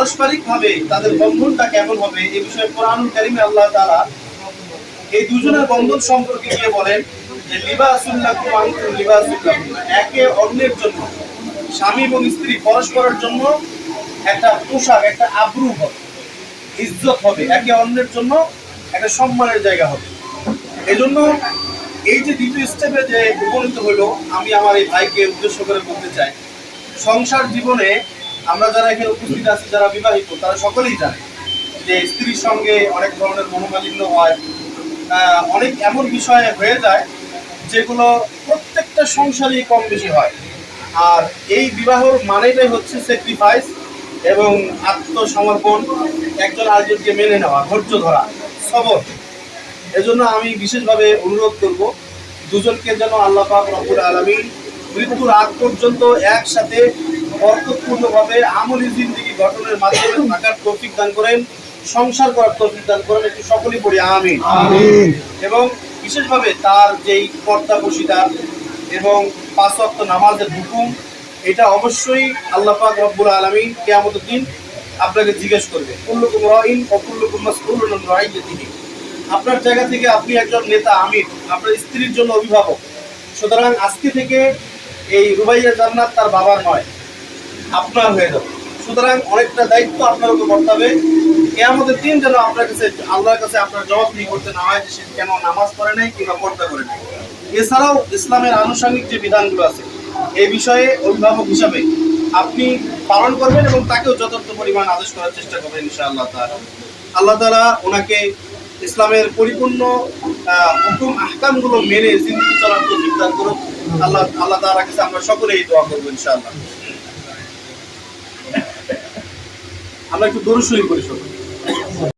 পারস্পরিক ভাবে তাদের বন্ধনটা কেমন হবে এ বিষয়ে কোরআন কারিমে আল্লাহ তাআলা এই দুজনের বন্ধন সম্পর্কে গিয়ে বলেন যে লিবাসুল্লাকুম আনতুম একে অন্যের জন্য, স্বামী এবং স্ত্রী পরস্পরের জন্য একটা পোশাক, একটা আব্রু হবে, ইজ্জত হবে। একে অন্যের জন্য একটা সম্মানের জায়গা হবে। এজন্য এই যে দ্বিতীয় স্টেপে যে উপনীত হলো, আমি আমার এই ভাইকে উদ্দেশ্য করে বলতে চাই, সংসার জীবনে আমরা যারা এখানে উপস্থিত আছি, যারা বিবাহিত, তারা সকলেই জানে যে স্ত্রীর সঙ্গে অনেক ধরনের মনোমালিন্য হয়। অনেক এমন বিষয় হয়ে যায় যেগুলো প্রত্যেকটা সংসারই কম বেশি হয়। আর এই বিবাহর মানেটাই হচ্ছে স্যাক্রিফাইস এবং আত্মসমর্পণ, একজন আরেকজনকে মেনে নেওয়া, ধৈর্য ধরা সবর এজন্য আমি বিশেষভাবে অনুরোধ করব, দুজনকে যেন আল্লাহ পাক রব্বুল আলামিন মৃত্যুর আগ পর্যন্ত একসাথে বরকতপূর্ণভাবে আমলি জিন্দিগি গঠনের মাধ্যমে থাকার তৌফিক দান করেন সংসার করার তৌফিক দান করেন একটু সকলেই পড়ি আমিন। এবং বিশেষভাবে তার যেই পর্দাবসিতা এবং পাঁচ ওয়াক্ত নামাজের হুকুম এটা অবশ্যই আল্লাহ পাক রব্বুল আলামিন কিয়ামতের দিন আপনাকে জিজ্ঞেস করবে। কুল্লুকুম রাইন ও কুল্লুকুম মাসউলুন আন রাইয়াতিহি। আপনার জায়গা থেকে আপনি একজন নেতা আমির আপনার স্ত্রীর জন্য অভিভাবক। সুতরাং আজকে থেকে এই রুবাইয়া জান্নাত তার বাবার নয়। আপনার হয়ে যাবে। সুতরাং অনেকটা দায়িত্ব আপনার উপর করতে হবে কেয়ামতের দিন যেন আপনার কাছে, আল্লাহর কাছে আপনার জবাব দিয়ে করতে না হয় যে সে কেন নামাজ পড়ে নাই কিংবা পর্দা করে নাই এছাড়াও ইসলামের আনুষঙ্গিক যে বিধানগুলো আছে, এই বিষয়ে অভিভাবক হিসাবে আপনি পালন করবেন এবং তাকেও যথার্থ পরিমাণ আদেশ করার চেষ্টা করবেন ইনশাআল্লাহ তাআলা। আল্লাহ তাআলা ওনাকে ইসলামের পরিপূর্ণ হুকুম, আহকামগুলো মেনে জিন্দগি চলার দান করুন আল্লাহ আল্লাহ তাআলার কাছে আমরা সকলেই দোয়া করব ইনশাআল্লাহ। আমরা একটু দূর শুরু করি সবাই